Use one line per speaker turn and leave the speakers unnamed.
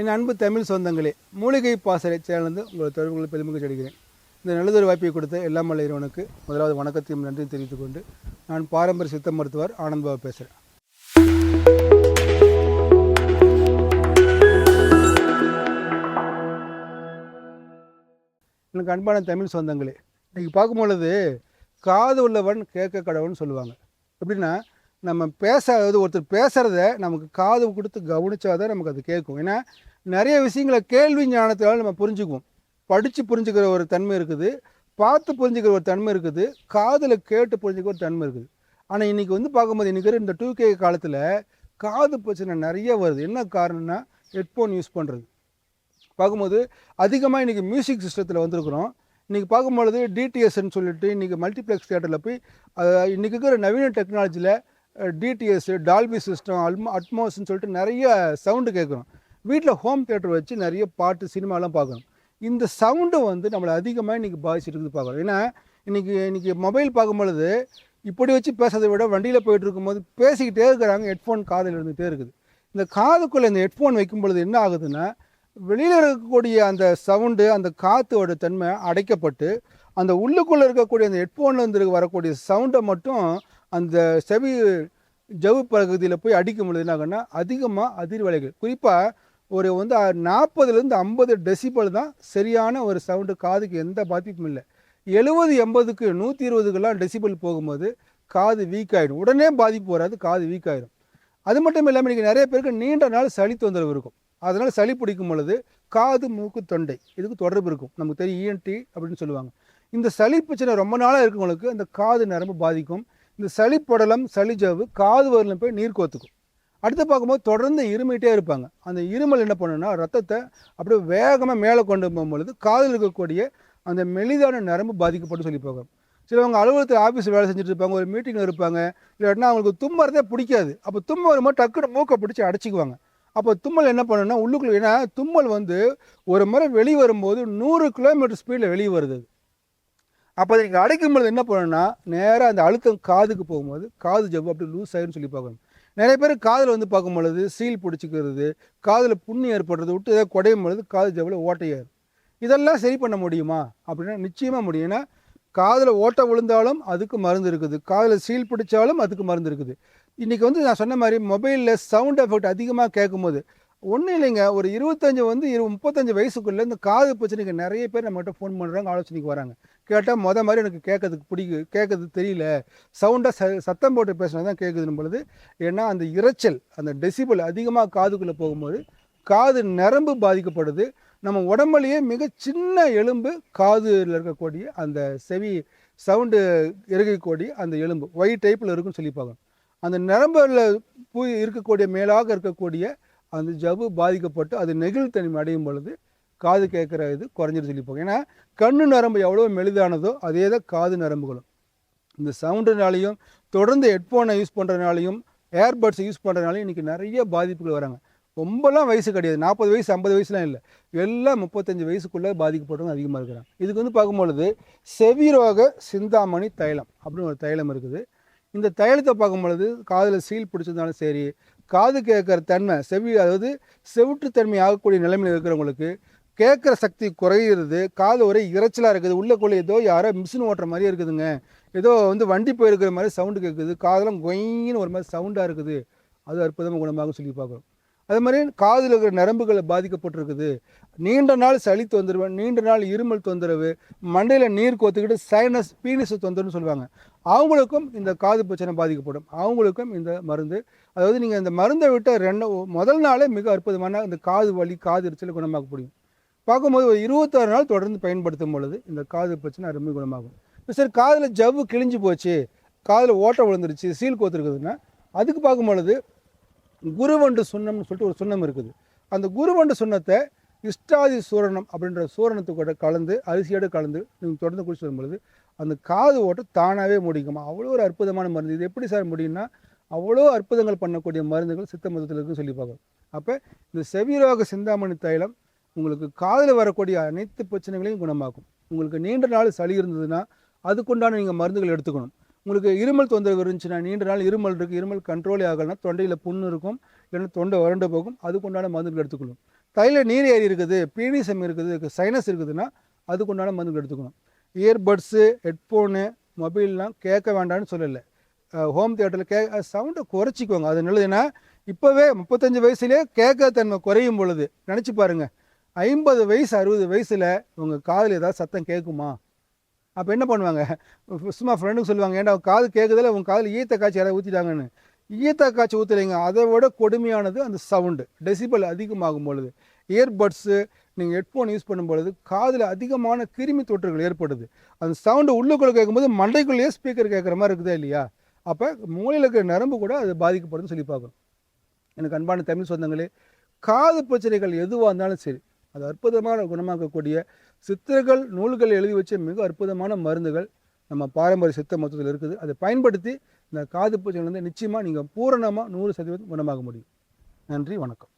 என் அன்பு தமிழ் சொந்தங்களே மூலிகை பாசறை சேனலிருந்து உங்களை தொடர்புகளை பெருமிக்க செடுகிறேன் இந்த நல்லதொரு வாய்ப்பை கொடுத்த எல்லாம் இறைவனுக்கு முதலாவது வணக்கத்தையும் நன்றியும் தெரிவித்துக் கொண்டு நான் பாரம்பரிய சித்த மருத்துவர் ஆனந்த் பாபு பேசுகிறேன் எனக்கு அன்பான தமிழ் சொந்தங்களே இன்றைக்கி பார்க்கும் பொழுது காது உள்ளவன் கேட்க கடவுள்னு சொல்லுவாங்க. எப்படின்னா நம்ம பேச அதாவது ஒருத்தர் பேசுகிறத நமக்கு காது கொடுத்து கவனிச்சாதான் நமக்கு அது கேட்கும். ஏன்னா நிறைய விஷயங்களை கேள்வி ஞானத்தினால் நம்ம புரிஞ்சுக்குவோம். படித்து புரிஞ்சுக்கிற ஒரு தன்மை இருக்குது. பார்த்து புரிஞ்சுக்கிற ஒரு தன்மை இருக்குது. காதில் கேட்டு புரிஞ்சுக்கிற ஒரு தன்மை இருக்குது. ஆனால் இன்றைக்கி வந்து பார்க்கும்போது இன்றைக்கி இந்த டூ கே காலத்தில் காது பிரச்சனை நிறைய வருது. என்ன காரணம்னா ஹெட்ஃபோன் யூஸ் பண்ணுறது பார்க்கும்போது அதிகமாக இன்றைக்கி மியூசிக் சிஸ்டத்தில் வந்திருக்கிறோம். இன்றைக்கி பார்க்கும்பொழுது டிடிஎஸ்ன்னு சொல்லிட்டு இன்றைக்கி மல்டிப்ளெக்ஸ் தியேட்டரில் போய் இன்றைக்கி இருக்கிற நவீன டெக்னாலஜியில் டிடிஎஸ் டால்பி சிஸ்டம் அல்மோ அட்மோஸ்ன்னு சொல்லிட்டு நிறைய சவுண்டு கேட்குறோம். வீட்டில் ஹோம் தேட்டர் வச்சு நிறைய பாட்டு சினிமாலாம் பார்க்கணும். இந்த சவுண்டு வந்து நம்மளை அதிகமாக இன்றைக்கி பாதிச்சுட்டு இருக்குது பார்க்குறோம் ஏன்னா இன்றைக்கி இன்றைக்கி மொபைல் பார்க்கும் பொழுது இப்படி வச்சு பேசுறதை விட வண்டியில் போயிட்டு இருக்கும்போது பேசிக்கிட்டே இருக்கிறாங்க ஹெட்ஃபோன் காதில் இருந்துகிட்டே இருக்குது. இந்த காதுக்குள்ளே இந்த ஹெட்ஃபோன் வைக்கும் பொழுது என்ன ஆகுதுன்னா வெளியில் இருக்கக்கூடிய அந்த சவுண்டு அந்த காற்றோட தன்மை அடைக்கப்பட்டு அந்த உள்ளுக்குள்ளே இருக்கக்கூடிய அந்த ஹெட்ஃபோன்லேருந்து வரக்கூடிய சவுண்டை மட்டும் அந்த செவி ஜவு பகுதியில் போய் அடிக்கும் பொழுது என்ன ஆகுன்னா அதிகமாக அதிர்வலைகள். குறிப்பாக ஒரு வந்து நாற்பதுலேருந்து ஐம்பது டெசிபல் தான் சரியான ஒரு சவுண்டு காதுக்கு எந்த பாதிப்பும் இல்லை. எழுபது எண்பதுக்கு நூற்றி இருபதுக்கெல்லாம் டெசிபல் போகும்போது காது வீக் ஆகிடும் உடனே பாதிப்பு வராது காது வீக் ஆகிடும் அது மட்டும் இல்லாமல் இன்றைக்கி நிறைய பேருக்கு நீண்ட நாள் சளி தொந்தரவு இருக்கும். அதனால் சளி பிடிக்கும் பொழுது காது மூக்கு தொண்டை இதுக்கு தொடர்பு இருக்கும். நமக்கு தெரியும் இஎன்டி அப்படின்னு சொல்லுவாங்க. இந்த சளி பிரச்சனை ரொம்ப நாளாக இருக்கவங்களுக்கு அந்த காது நரம்பு பாதிக்கும். இந்த சளி படலம் சளி ஜவ்வு காது வரலும் போய் நீர் கோத்துக்கும். அடுத்து பார்க்கும்போது தொடர்ந்து இருமிட்டே இருப்பாங்க. அந்த இருமல் என்ன பண்ணுன்னா ரத்தத்தை அப்படியே வேகமாக மேலே கொண்டு போகும்பொழுது காதில் இருக்கக்கூடிய அந்த மெலிதான நரம்பு பாதிக்கப்பட்டு சொல்லி போகும். சிலவங்க அலுவலகத்தில் ஆஃபீஸ் வேலை செஞ்சுட்டு இருப்பாங்க ஒரு மீட்டிங்கில் இருப்பாங்க. இல்லாட்டினா அவங்களுக்கு தும்மறதே பிடிக்காது. அப்போ தும்ம வரும்போது டக்குனு மூக்கை பிடிச்சி அடைச்சிக்குவாங்க. அப்போ தும்மல் என்ன பண்ணுன்னா உள்ளுக்குள்ள ஏன்னா தும்மல் வந்து ஒரு முறை வெளியே வரும்போது நூறு கிலோமீட்டர் ஸ்பீடில் வெளியே வருது அப்போ அதை நீங்கள் அடைக்கும் பொழுது என்ன பண்ணணும்னா நேராக அந்த அழுத்தம் காதுக்கு போகும்போது காது ஜவ்வு அப்படி லூஸ் ஆயிருன்னு சொல்லி பார்க்கணும் நிறைய பேர் காதில் வந்து பார்க்கும் பொழுது சீல் பிடிச்சிக்கிறது காதில் புண்ணு ஏற்படுறது விட்டு ஏதாவது குடையும் பொழுது காது ஜவ்வில் ஓட்டையாயிரும் இதெல்லாம் சரி பண்ண முடியுமா? அப்படின்னா நிச்சயமாக முடியும். ஏன்னா காதில் ஓட்டை விழுந்தாலும் அதுக்கு மருந்து இருக்குது. காதில் சீல் பிடிச்சாலும் அதுக்கு மருந்து இருக்குது. இன்றைக்கி வந்து நான் சொன்ன மாதிரி மொபைலில் சவுண்ட் எஃபெக்ட் அதிகமாக கேட்கும்போது ஒன்றும் இல்லைங்க. ஒரு இருபத்தஞ்சி வந்து இரு முப்பத்தஞ்சு வயசுக்குள்ளே இந்த காது பிரச்சனைக்கு நிறைய பேர் நம்மகிட்ட ஃபோன் பண்ணுறாங்க ஆலோசனைக்கு வராங்க. கேட்டால் மொதல் மாதிரி எனக்கு கேட்கறதுக்கு பிடிக்கு கேட்கறது தெரியல. சவுண்டாக ச சத்தம் போட்டு பேசினா தான் கேட்குதுன்னு பொழுது ஏன்னா அந்த இரைச்சல் அந்த டெசிபிள் அதிகமாக காதுக்குள்ளே போகும்போது காது நரம்பு பாதிக்கப்படுது. நம்ம உடம்புலையே மிக சின்ன எலும்பு காதில் இருக்கக்கூடிய அந்த செவி சவுண்டு இறகக்கூடிய அந்த எலும்பு ஒயிட் டைப்பில் இருக்குன்னு சொல்லிப்பாங்க. அந்த நரம்பில் போய் இருக்கக்கூடிய மேலாக இருக்கக்கூடிய அந்த ஜவ்வு பாதிக்கப்பட்டு அது நெகிழ்தன்மை அடையும் பொழுது காது கேட்குற இது குறைஞ்சிட்டு சொல்லி போகும் ஏன்னா கண்ணு நரம்பு எவ்வளோ மெலிதானதோ அதே தான் காது நரம்புகளும். இந்த சவுண்டுனாலையும் தொடர்ந்து ஹெட்ஃபோனை யூஸ் பண்ணுறதுனாலையும் ஏர்பட்ஸ் யூஸ் பண்ணுறதுனாலையும் இன்றைக்கி நிறைய பாதிப்புகள் வராங்க. ரொம்பலாம் வயசு கிடையாது. நாற்பது வயசு ஐம்பது வயசுலாம் இல்லை. எல்லாம் முப்பத்தஞ்சு வயசுக்குள்ளே பாதிக்கப்பட்டவங்க அதிகமாக இருக்கிறாங்க. இதுக்கு வந்து பார்க்கும்பொழுது செவிரோக சிந்தாமணி தைலம் அப்படின்னு ஒரு தைலம் இருக்குது. இந்த தைலத்தை பார்க்கும்பொழுது காதில் சீல் பிடிச்சதுனாலும் சரி காது கேட்குற தன்மை செவி அதாவது செவிட்டுத்தன்மை ஆகக்கூடிய நிலைமையில் இருக்கிறவங்களுக்கு கேட்குற சக்தி குறையிறது காது ஒரே இறைச்சலாக இருக்குது உள்ளக்குள்ளே ஏதோ யாரோ மிஷின் ஓட்டுற மாதிரியே இருக்குதுங்க. ஏதோ வந்து வண்டி போயிருக்கிற மாதிரி சவுண்டு கேட்குது காதெல்லாம் கொயின்னு ஒரு மாதிரி சவுண்டாக இருக்குது. அது அற்புதமாக குணமாக சொல்லி பார்க்குறோம். அதே மாதிரி காதில் இருக்கிற நரம்புகளை பாதிக்கப்பட்டிருக்குது. நீண்ட நாள் சளி தொந்தரவு நீண்ட நாள் இருமல் தொந்தரவு மண்டையில் நீர் கோத்துக்கிட்டு சைனஸ் பீனிஸ் தொந்தரவுன்னு சொல்லுவாங்க. அவங்களுக்கும் இந்த காது பிரச்சனை பாதிக்கப்படும். அவங்களுக்கும் இந்த மருந்து அதாவது நீங்கள் இந்த மருந்தை விட்ட ரெண்டு முதல் நாளே மிக அற்புதமான இந்த காது வலி காது எரிச்சல் குணமாக்க முடியும் பார்க்கும்போது ஒரு இருபத்தாறு நாள் தொடர்ந்து பயன்படுத்தும் பொழுது இந்த காது பிரச்சனை அருமை குணமாகும். சார் சரி காதில் ஜவ்வு கிழிஞ்சு போச்சு காதில் ஓட்டை விழுந்துருச்சு சீல் கோத்துருக்குதுன்னா அதுக்கு பார்க்கும் பொழுது குருவண்டு சுண்ணம்னு சொல்லிட்டு ஒரு சுண்ணம் இருக்குது. அந்த குருவண்டு சுண்ணத்தை இஷ்டாதி சூரணம் அப்படின்ற சூரணத்துக்கூட கலந்து அரிசியோடு கலந்து நீங்கள் தொடர்ந்து குடிச்சு வரும்பொழுது அந்த காது ஓட்டு தானாகவே முடிக்குமா அவ்வளோ ஒரு அற்புதமான மருந்து. இது எப்படி சார் முடியும்னா அவ்வளோ அற்புதங்கள் பண்ணக்கூடிய மருந்துகள் சித்த மருத்துவத்தில் இருக்குன்னு சொல்லி பார்க்கணும். அப்போ இந்த செவிரோக சிந்தாமணி தைலம் உங்களுக்கு காதில் வரக்கூடிய அனைத்து பிரச்சனைகளையும் குணமாக்கும். உங்களுக்கு நீண்ட நாள் சளி இருந்ததுன்னா அதுக்குண்டான நீங்கள் மருந்துகள் எடுத்துக்கணும். உங்களுக்கு இருமல் தொந்தரவு இருந்துச்சுன்னா நீண்ட நாள் இருமல் இருக்குது இருமல் கண்ட்ரோலே ஆகலைன்னா தொண்டையில் புண்ணு இருக்கும் இல்லைன்னா தொண்டை வறண்டு போகும். அதுக்குண்டான மருந்துகள் எடுத்துக்கணும். தையில் நீர் ஏறி இருக்குது பீனிசம் இருக்குது சைனஸ் இருக்குதுன்னா அதுக்குண்டான மருந்துகள் எடுத்துக்கணும். இயர்பட்ஸு ஹெட்ஃபோனு மொபைல்லாம் கேட்க வேண்டாம்னு சொல்லலை. ஹோம் தியேட்டரில் கே சவுண்டை குறைச்சிக்குவாங்க. அது நல்லதுன்னா இப்போவே முப்பத்தஞ்சு வயசுலேயே கேட்க தன்மை குறையும் பொழுது நினச்சி பாருங்கள் ஐம்பது வயசு அறுபது வயசில் உங்கள் காதில் ஏதாவது சத்தம் கேட்குமா? அப்போ என்ன பண்ணுவாங்க? சும்மா ஃப்ரெண்டுக்கு சொல்லுவாங்க ஏன்டா காது கேட்குதில்ல உன் காதில் ஈத்த காய்ச்சி யாராவது ஊற்றிட்டாங்கன்னு ஈத்த காய்ச்சி ஊற்றுறீங்க அதை விட கொடுமையானது அந்த சவுண்டு டெசிபல் அதிகமாகும் பொழுது. இயர்பட்ஸு நீங்கள் ஹெட்ஃபோன் யூஸ் பண்ணும் பொழுது காதில் அதிகமான கிருமி தொற்றுகள் ஏற்படுது. அந்த சவுண்டு உள்ளுக்குள்ளே கேட்கும்போது மண்டைக்குள்ளேயே ஸ்பீக்கர் கேட்குற மாதிரி இருக்குதா இல்லையா? அப்போ மூளையில் இருக்கிற நரம்பு கூட அது பாதிக்கப்படுதுன்னு சொல்லி பார்க்கணும். எனக்கு அன்பான தமிழ் சொந்தங்களே காது பிரச்சனைகள் எதுவாக இருந்தாலும் சரி அது அற்புதமான குணமாக்கக்கூடிய சித்தர்கள் நூல்கள் எழுதி வச்ச மிக அற்புதமான மருந்துகள் நம்ம பாரம்பரிய சித்த மருத்துவத்தில் இருக்குது. அதை பயன்படுத்தி இந்த காது பூச்சிகள் வந்து நிச்சயமாக நீங்கள் பூரணமாக நூறு சதவீதம் குணமாக முடியும். நன்றி வணக்கம்.